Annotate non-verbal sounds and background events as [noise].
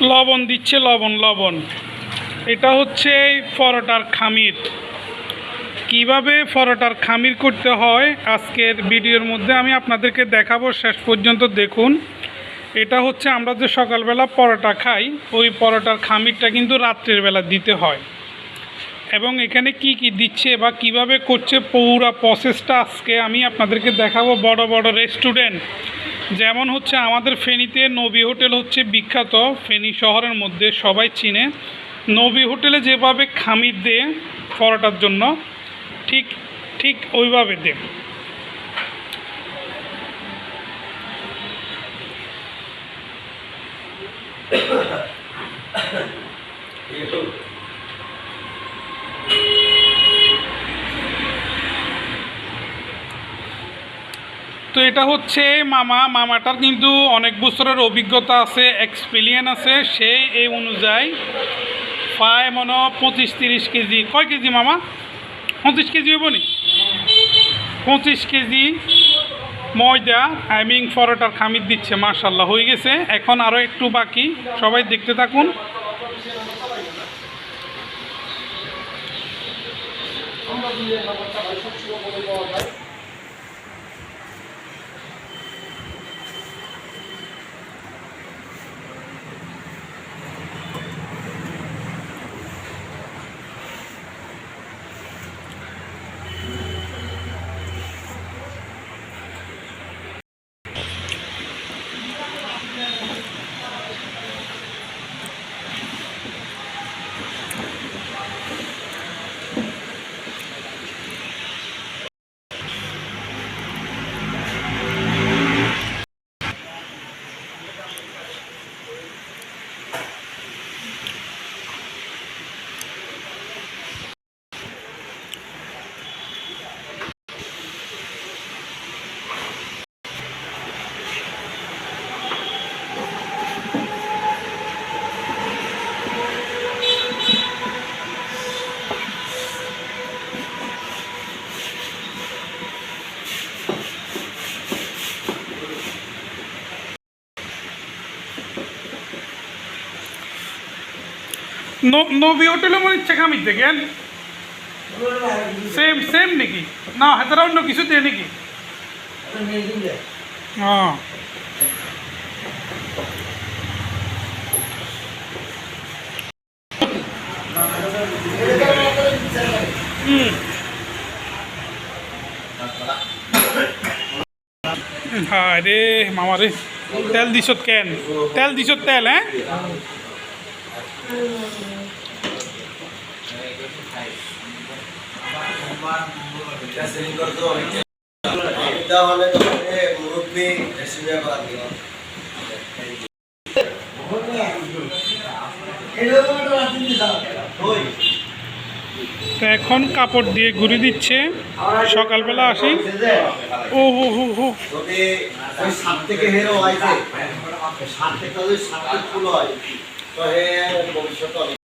লবণ দিচ্ছে লবণ লবণ। এটা হচ্ছে পরোটার খামির। কীভাবে পরোটার খামির করতে হয়, আজকের ভিডিওর মধ্যে আমি আপনাদেরকে দেখাবো। শেষ পর্যন্ত দেখুন। এটা হচ্ছে আমরা যে সকালবেলা পরোটা খাই, ওই পরোটার খামিরটা কিন্তু রাত্রের বেলা দিতে হয়। এবং এখানে কি কি দিচ্ছে বা কীভাবে করছে, পুরা প্রসেসটা আজকে আমি আপনাদেরকে দেখাবো। বড় বড় রেস্টুরেন্ট যেমন হচ্ছে আমাদের ফেনীতে নবী হোটেল হচ্ছে বিখ্যাত ফেনী শহরের মধ্যে সবাই চিনে। নবী হোটেলে যেভাবে খামির দেয় পরোটার জন্য ঠিক ঠিক ওইভাবে দে। [coughs] [coughs] [coughs] তো এটা হচ্ছে মামা। মামাটার কিন্তু অনেক বছরের অভিজ্ঞতা আছে এক্সপিরিয়েন্স আছে। সে এই অনুযায়ী প্রায় মনে পঁচিশ তিরিশ কেজি। কয় কেজি মামা? পঁচিশ কেজি হব নি? পঁচিশ কেজি ময়দা আইমিং পরোটার খামির দিচ্ছে মার্শাল্লাহ হয়ে গেছে। এখন আরও একটু বাকি, সবাই দেখতে থাকুন। ন- নবী হোটেলে মনে ইচ্ছা খামির দেখেন সেম সেম নাকি না হাতারা অন্য কিছু দিয়ে নাকি হ্যাঁ হুম হ্যাঁ রে মামা রে। তেল দিছত কেন? তেল দিছত তেল হ্যাঁ? তাহলে তো এখন কাপড় দিয়ে ঘুরে দিচ্ছে। সকালবেলা আসি। ও হো হো হো।